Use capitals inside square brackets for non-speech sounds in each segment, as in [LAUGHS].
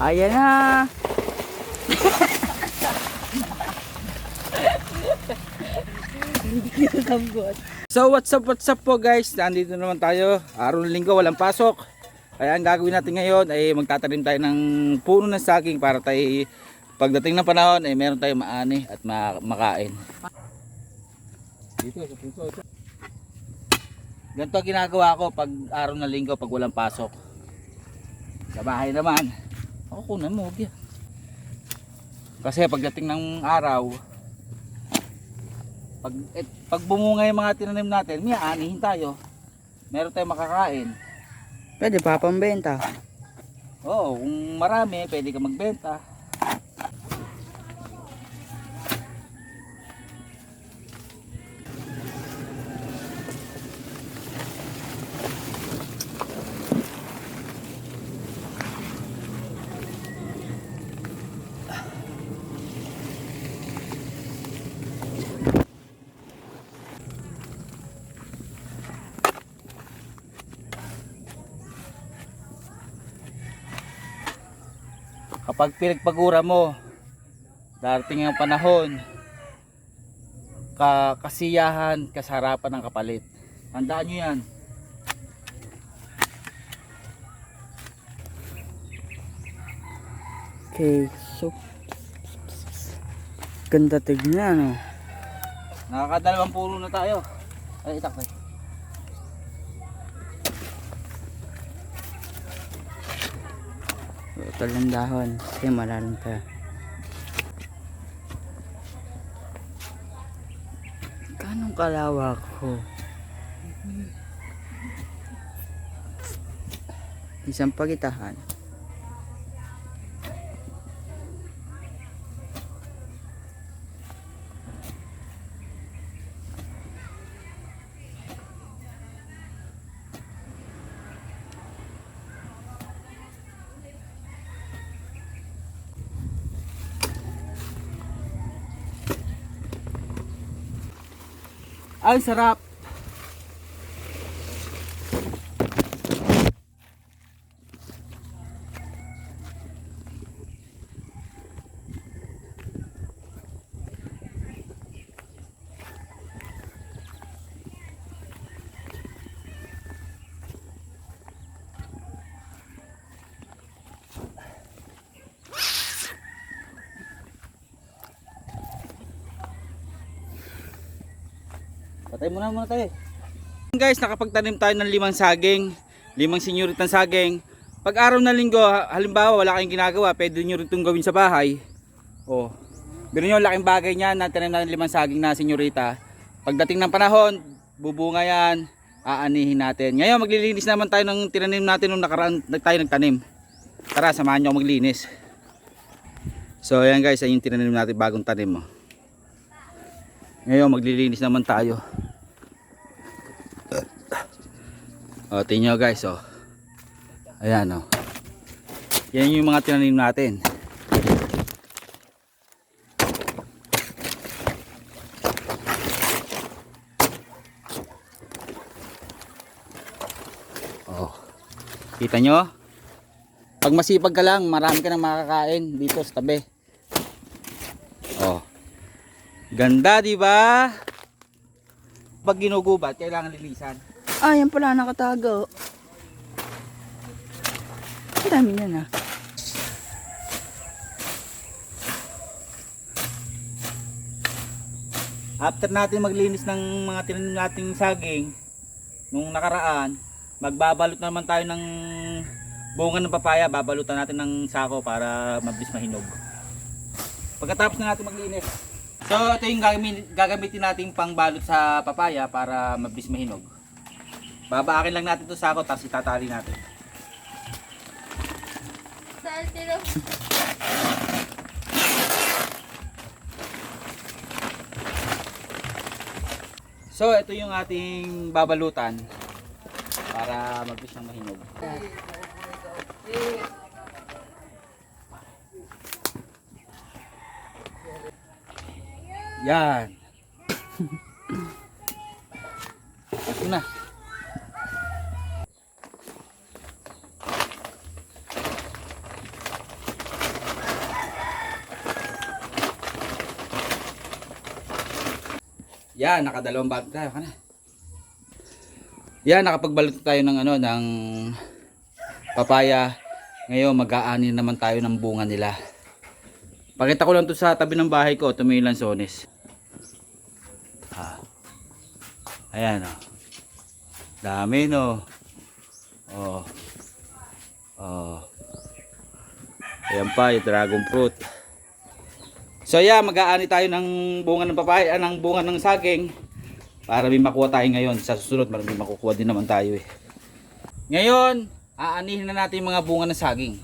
Ayan na. So what's up what's up po guys? Nandito naman tayo. Araw ng linggo walang pasok. Kaya ang gagawin natin ngayon ay magtatanim tayo ng puno ng saging Para tayo pagdating ng panahon ay meron tayong maani at ma- makain. Dito sa puso ito. Ganito ginagawa ko pag araw ng linggo pag walang pasok. Sa bahay naman Ako kunan mo yan Kasi pagdating ng araw pag, eh, pag bumunga yung mga tinanim natin, may aanihin tayo. Meron tayong makakain. Pwede pa pambenta. Oo, kung marami, pwede ka magbenta. Kapag pinagpagura mo, darating ang panahon, ka kasiyahan, kasarapan ng kapalit. Tandaan nyo yan. Okay, so ganda tignan oh. Nakakadalawang puno na tayo. Ay, itak Ito lang dahon. Kasi malalim pa. Ganong kalawak ko? Isang pagitahan. Ay, sarap. Patay muna muna tayo. Guys, nakapagtanim tayo ng limang saging, limang senyoritang saging. Pag araw na linggo, halimbawa wala kayong ginagawa, pwede nyo rin itong gawin sa bahay. Oh. Biro nyo, laking bagay niyan na tanim natin limang saging na senyorita. Pagdating ng panahon, bubunga yan, aanihin natin. Ngayon, maglilinis naman tayo ng tinanim natin nung nakaraan tayo nagtanim. Tara, samahan ako maglinis. So, ayan guys, ayun yung tinanim natin bagong tanim. Oh. Ngayon, maglilinis naman tayo. O, tingnan nyo guys, oh. Ayan, oh. Yan yung mga tinanim natin. Oh. Kita nyo? Pag masipag ka lang, marami ka nang makakain dito sa tabi. Oh. Ganda, di ba? Pag ginugubat, kailangan linisan. Ah, yan pala nakatago. Ang dami niyan ah. After natin maglinis ng mga tinanim nating saging nung nakaraan, magbabalot naman tayo ng bunga ng papaya, babalutan natin ng sako para mabilis mahinog. Pagkatapos na natin maglinis. So ito yung gagamitin, natin pangbalot sa papaya para mabilis mahinog. Babaakin lang natin 'tong sako tapos itatali natin. So, ito yung ating babalutan para mabilis siyang mahinog. Yan. [LAUGHS] Ito na. Yan, nakadalawang balot tayo. Kana. Yan, nakapagbalot tayo ng ano, ng papaya. Ngayon, mag-aani naman tayo ng bunga nila. Pakita ko lang to sa tabi ng bahay ko, may lansones. Ah. Ayan oh. Dami no. Oh. Oh. Ayan pa, yung dragon fruit. So yeah, mag-aani tayo ng bunga ng papaya, ah, ng bunga ng saging para may makuha tayo ngayon. Sa susunod, marami makukuha din naman tayo eh. Ngayon, aanihin na natin mga bunga ng saging.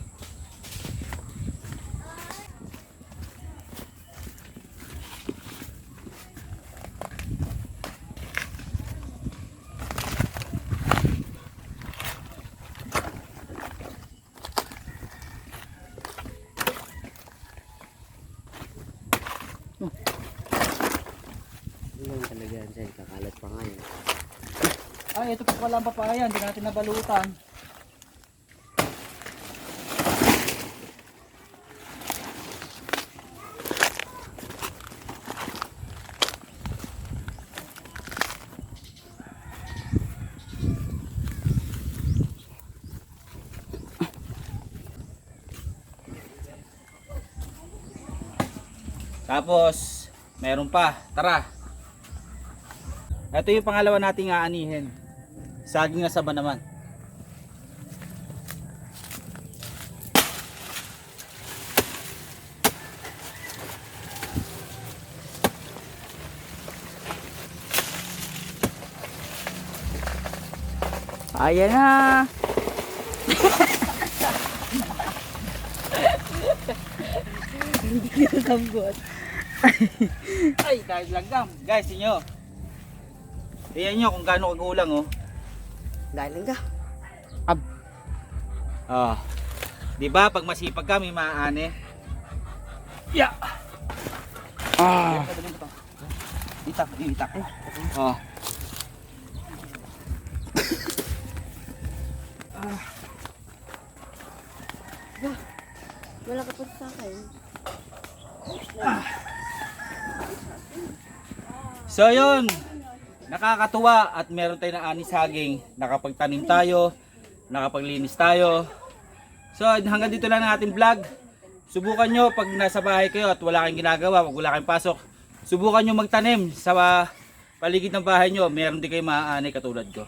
Ay, ito po pala ang papaya, hindi natin nabalutan. Tapos, meron pa. Tara. Ito yung pangalawa nating aanihin. Saging na saba naman. Ayan na. Hindi ka sambot. Ay, dahil langgam. Guys, inyo. Tingnan nyo kung gaano kagulang oh. Dahil lang ka. Ah. 'Di ba pag masipag ka may maaani? Yeah. Ah. Itak, itak. Oh. Wala ka pa sa akin. So yun, nakakatuwa at meron tayong aani saging. Nakapagtanim tayo, nakapaglinis tayo. So hanggang dito lang ang ating vlog. Subukan nyo pag nasa bahay kayo at wala kayong ginagawa, wag wala kayong pasok. Subukan nyo magtanim sa paligid ng bahay nyo. Meron din kayo maaani katulad ko.